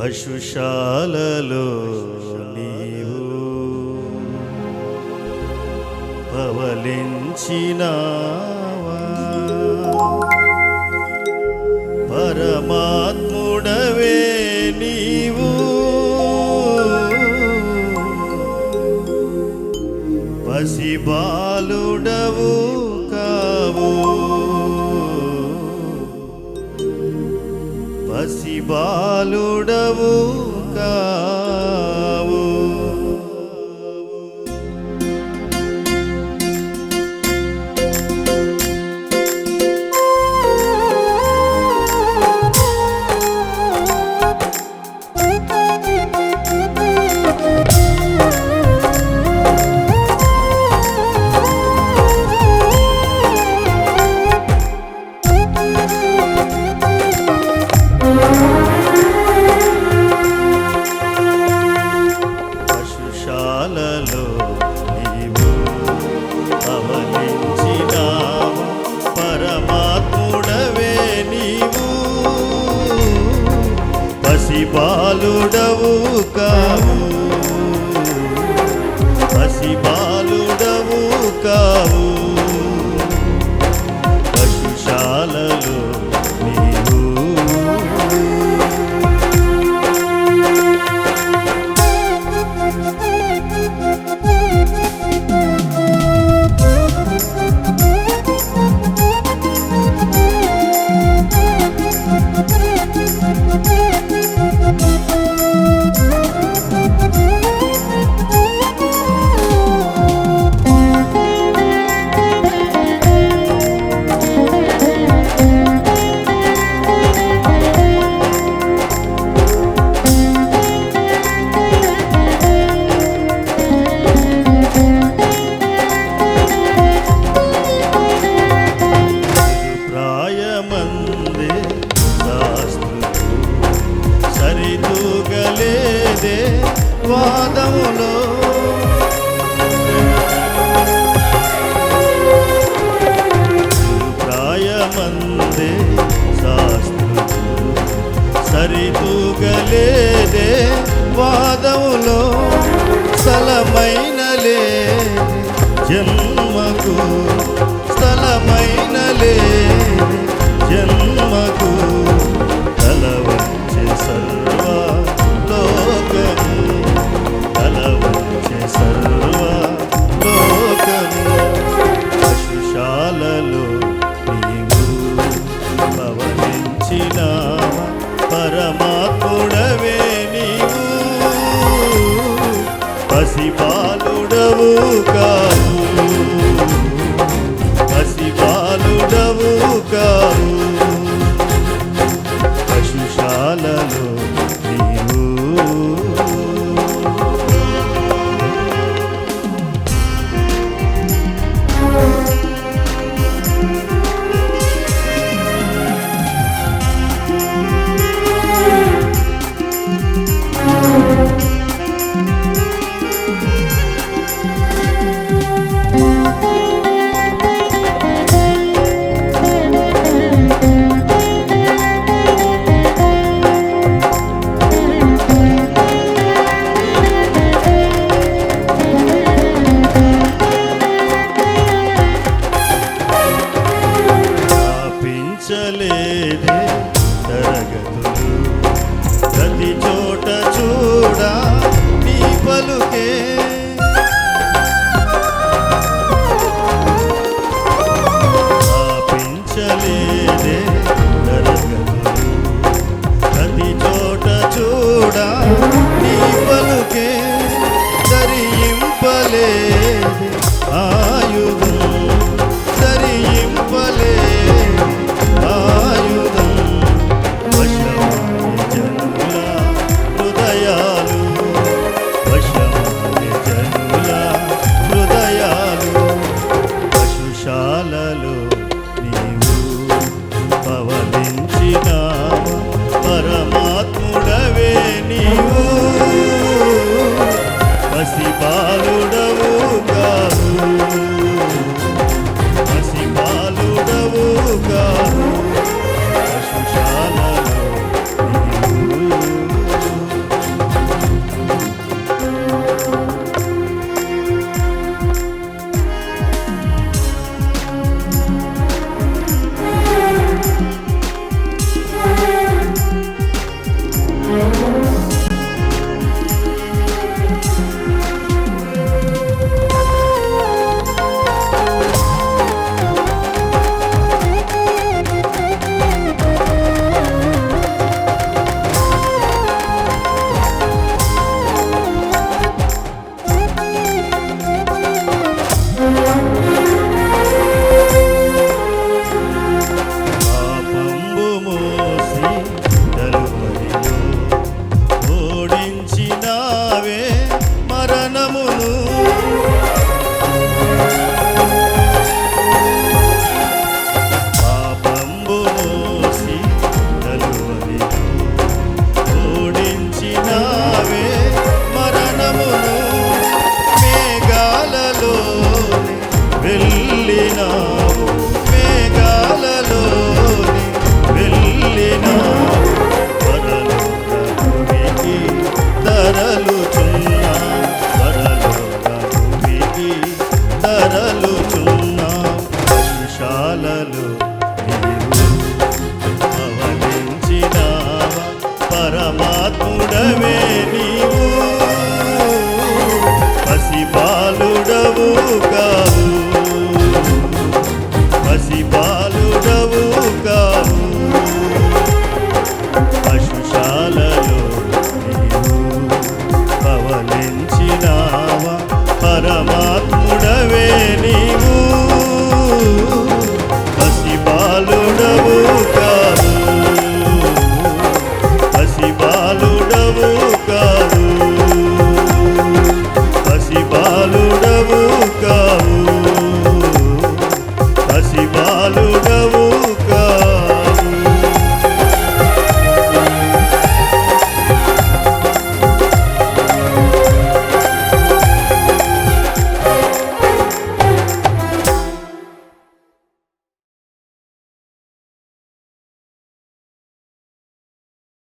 పశుశాలలో నీవు పవలించినావా? పరమాత్ముడవే నీవు. పసిబా బాలుడవు కా? పసిబాలుడవు కావు పసిబాలుడవు కావు పశుశాలలో ప్రాయమందే శాస్త్రులు సరితూగలేదే వాదములో. ప్రాయమందే శాస్త్రులు సరితూగలేదే వాదములో. స్థలమైనలే নৌকা శరణమును